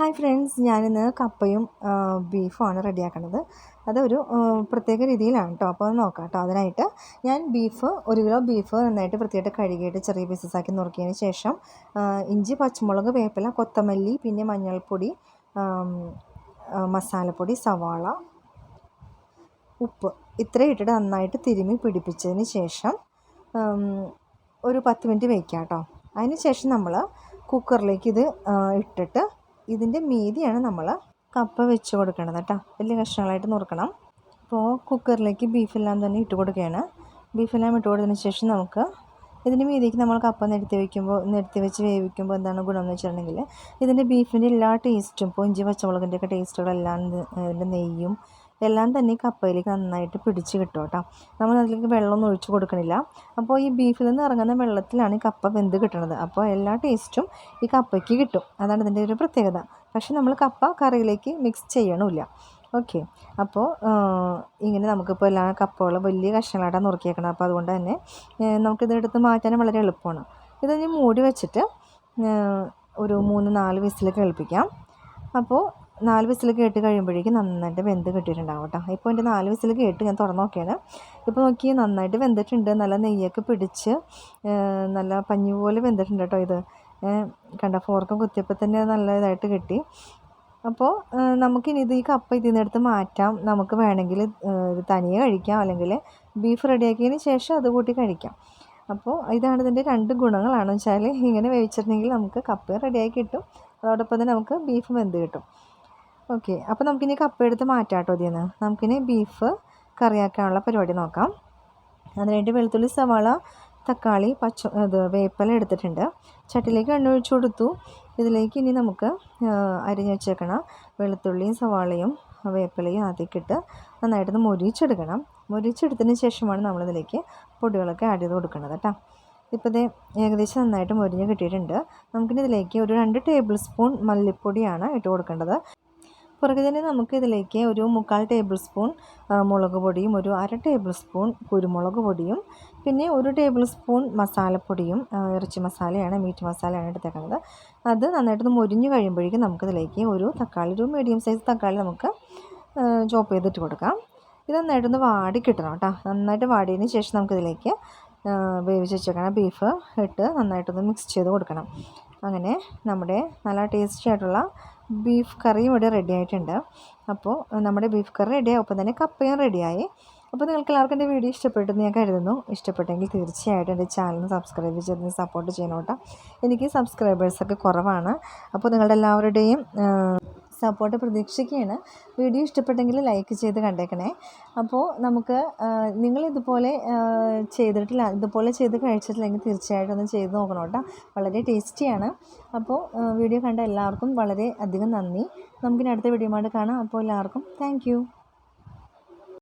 Hi friends ഞാനിന്ന് കപ്പയും ബീഫുമാണ് റെഡിയാക്കുന്നത് അതൊരു പ്രത്യേക രീതിയിലാണ് കേട്ടോ അപ്പോൾ നോക്കാം കേട്ടോ അതിനായിട്ട് ഞാൻ ബീഫ് ഒരു കിലോ ബീഫ് നന്നായിട്ട് വൃത്തിയായിട്ട് കഴുകിയിട്ട് ചെറിയ പീസസ് ആക്കി നുറുക്കിയതിന് ശേഷം ഇഞ്ചി പച്ചമുളക് വേപ്പില കൊത്തമല്ലി പിന്നെ മഞ്ഞൾപ്പൊടി മസാലപ്പൊടി സവാള ഉപ്പ് ഇത്രയും ഇട്ടിട്ട് നന്നായിട്ട് തിരുമി പിടിപ്പിച്ചതിന് ശേഷം ഒരു പത്ത് മിനിറ്റ് വയ്ക്കാം കേട്ടോ അതിന് ശേഷം നമ്മൾ കുക്കറിലേക്ക് ഇത് ഇട്ടിട്ട് ഇതിന്റെ മീതിയാണ് നമ്മൾ കപ്പ വെച്ച് കൊടുക്കേണ്ടത് കേട്ടോ. വലിയ കഷ്ണങ്ങളായിട്ട് നുറുക്കണം. അപ്പോൾ കുക്കറിലേക്ക് ബീഫെല്ലാം തന്നെ ഇട്ട് കൊടുക്കുകയാണ്. ബീഫെല്ലാം ഇട്ട് കൊടുത്തതിന് ശേഷം നമുക്ക് ഇതിന്റെ മീതിക്ക് നമ്മൾ കപ്പ നിരത്തി വയ്ക്കുമ്പോൾ നിരത്തി വെച്ച് വേവിക്കുമ്പോൾ എന്താണ് ഗുണം എന്ന് വെച്ചിട്ടുണ്ടെങ്കിൽ ഇതിന്റെ ബീഫിന്റെ എല്ലാ ടേസ്റ്റും ഇപ്പോൾ ഇഞ്ചി പച്ചമുളകിന്റെയൊക്കെ ടേസ്റ്റുകളെല്ലാം ഇതിന്റെ നെയ്യും എല്ലാം തന്നെ കപ്പയിലേക്ക് നന്നായിട്ട് പിടിച്ച് കിട്ടും കേട്ടോ നമ്മൾ അതിലേക്ക് വെള്ളമൊന്നും ഒഴിച്ച് കൊടുക്കണില്ല. അപ്പോൾ ഈ ബീഫിൽ നിന്ന് ഇറങ്ങുന്ന വെള്ളത്തിലാണ് ഈ കപ്പ വെന്ത് കിട്ടുന്നത് അപ്പോൾ എല്ലാ ടേസ്റ്റും ഈ കപ്പയ്ക്ക് കിട്ടും. അതാണ് ഇതിന്റെ ഒരു പ്രത്യേകത. പക്ഷേ നമ്മൾ കപ്പ കറിയിലേക്ക് മിക്സ് ചെയ്യണമില്ല. ഓക്കെ അപ്പോൾ ഇങ്ങനെ നമുക്കിപ്പോൾ എല്ലാ കപ്പകളും വലിയ കഷ്ണങ്ങളായിട്ടാണ് നുറുക്കിയേക്കണം അപ്പോൾ അതുകൊണ്ട് തന്നെ നമുക്കിതെടുത്ത് മാറ്റാൻ വളരെ എളുപ്പമാണ്. ഇതൊന്ന് മൂടി വെച്ചിട്ട് ഒരു മൂന്ന് നാല് വിസിൽ കേൾപ്പിക്കാം. അപ്പോൾ നാല് വിസിൽ കേട്ട് കഴിയുമ്പോഴേക്കും നന്നായിട്ട് വെന്ത് കിട്ടിയിട്ടുണ്ടാവും കേട്ടോ. ഇപ്പോൾ എന്റെ നാല് വിസിൽ കേട്ട് ഞാൻ തുറന്ന് നോക്കിയാണ്. ഇപ്പോൾ നോക്കി നന്നായിട്ട് വെന്തിട്ടുണ്ട്. നല്ല നെയ്യൊക്കെ പിടിച്ച് നല്ല പഞ്ഞു പോലെ വെന്തിട്ടുണ്ട് കേട്ടോ ഇത്. കണ്ട ഫോർക്കും കുത്തിയപ്പോൾ തന്നെ നല്ല ഇതായിട്ട് കിട്ടി. അപ്പോൾ നമുക്കിനി ഇത് ഈ കപ്പ ഇതിൽ നിന്നെടുത്ത് മാറ്റാം. നമുക്ക് വേണമെങ്കിൽ ഇത് തനിയെ കഴിക്കാം. അല്ലെങ്കിൽ ബീഫ് റെഡിയാക്കിയതിന് ശേഷം അത് കൂട്ടി കഴിക്കാം. അപ്പോൾ ഇതാണ് ഇതിന്റെ രണ്ട് ഗുണങ്ങളാണെന്ന് വെച്ചാൽ ഇങ്ങനെ വേവിച്ചിട്ടുണ്ടെങ്കിൽ നമുക്ക് കപ്പ റെഡിയാക്കി കിട്ടും. അതോടൊപ്പം തന്നെ നമുക്ക് ബീഫ് വെന്ത് കിട്ടും. ഓക്കെ അപ്പോൾ നമുക്കിനി കപ്പ് എടുത്ത് മാറ്റാം കേട്ടോ ഇതിൽ നിന്ന് നമുക്കിനി ബീഫ് കറിയാക്കാനുള്ള പരിപാടി നോക്കാം. അതിനായിട്ട് വെളുത്തുള്ളി സവാള തക്കാളി പച്ച ഇത് വേപ്പല എടുത്തിട്ടുണ്ട്. ചട്ടിലേക്ക് എണ്ണ ഒഴിച്ചു കൊടുത്തു. ഇതിലേക്ക് ഇനി നമുക്ക് അരിഞ്ഞു വെച്ചേക്കണം വെളുത്തുള്ളിയും സവാളയും വേപ്പിലയും ആദ്യക്കിട്ട് നന്നായിട്ടൊന്ന് മൊരിച്ചെടുക്കണം. മൊരിച്ചെടുത്തതിന് ശേഷമാണ് നമ്മളിതിലേക്ക് പൊടികളൊക്കെ ആഡ് ചെയ്ത് കൊടുക്കുന്നത് കേട്ടോ ഇപ്പോൾ ഇത് ഏകദേശം നന്നായിട്ട് മൊരിഞ്ഞ് കിട്ടിയിട്ടുണ്ട്. നമുക്കിനി ഇതിലേക്ക് ഒരു രണ്ട് ടേബിൾ സ്പൂൺ മല്ലിപ്പൊടിയാണ് ഇട്ട് കൊടുക്കേണ്ടത്. പുറകെ തന്നെ നമുക്ക് ഇതിലേക്ക് ഒരു മുക്കാൽ ടേബിൾ സ്പൂൺ മുളക് പൊടിയും ഒരു അര ടേബിൾ സ്പൂൺ കുരുമുളക് പൊടിയും പിന്നെ ഒരു ടേബിൾ സ്പൂൺ മസാലപ്പൊടിയും ഇറച്ചി മസാലയാണ് മീറ്റ് മസാലയാണ് എടുത്തേക്കുന്നത്. അത് നന്നായിട്ടൊന്ന് മുരിഞ്ഞ് കഴിയുമ്പോഴേക്കും നമുക്കിതിലേക്ക് ഒരു തക്കാളി ഒരു മീഡിയം സൈസ് തക്കാളി നമുക്ക് ചോപ്പ് ചെയ്തിട്ട് കൊടുക്കാം. ഇത് നന്നായിട്ടൊന്ന് വാടി കിട്ടണം കേട്ടോ. നന്നായിട്ട് വാടിയതിന് ശേഷം നമുക്കിതിലേക്ക് വേവിച്ച് വെച്ചേക്കണം ബീഫ് ഇട്ട് നന്നായിട്ടൊന്ന് മിക്സ് ചെയ്ത് കൊടുക്കണം. അങ്ങനെ നമ്മുടെ നല്ല ടേസ്റ്റി ആയിട്ടുള്ള ബീഫ് കറിയും ഇവിടെ റെഡി ആയിട്ടുണ്ട്. അപ്പോൾ നമ്മുടെ ബീഫ് കറി റെഡിയായി ഒപ്പം തന്നെ കപ്പയും റെഡിയായി അപ്പോൾ നിങ്ങൾക്ക് എല്ലാവർക്കും എന്റെ വീഡിയോ ഇഷ്ടപ്പെട്ടെന്ന് ഞാൻ കരുതുന്നു. ഇഷ്ടപ്പെട്ടെങ്കിൽ തീർച്ചയായിട്ടും എന്റെ ചാനൽ സബ്സ്ക്രൈബ് ചെയ്ത് സപ്പോർട്ട് ചെയ്യണം കേട്ടോ. എനിക്ക് സബ്സ്ക്രൈബേഴ്സൊക്കെ കുറവാണ്. അപ്പോൾ നിങ്ങളുടെ എല്ലാവരുടെയും സപ്പോർട്ട് പ്രതീക്ഷിക്കുകയാണ്. വീഡിയോ ഇഷ്ടപ്പെട്ടെങ്കിൽ ലൈക്ക് ചെയ്ത് കണ്ടേക്കണേ. അപ്പോൾ നമുക്ക് നിങ്ങൾ ഇതുപോലെ ചെയ്തിട്ടില്ല ഇതുപോലെ ചെയ്ത് കഴിച്ചിട്ടില്ലെങ്കിൽ തീർച്ചയായിട്ടും ഒന്ന് ചെയ്ത് നോക്കണം കേട്ടോ. വളരെ ടേസ്റ്റിയാണ്. അപ്പോൾ വീഡിയോ കണ്ട എല്ലാവർക്കും വളരെ അധികം നന്ദി. നമുക്കിനി അടുത്ത വീഡിയോ കാണാം. അപ്പോൾ എല്ലാവർക്കും താങ്ക്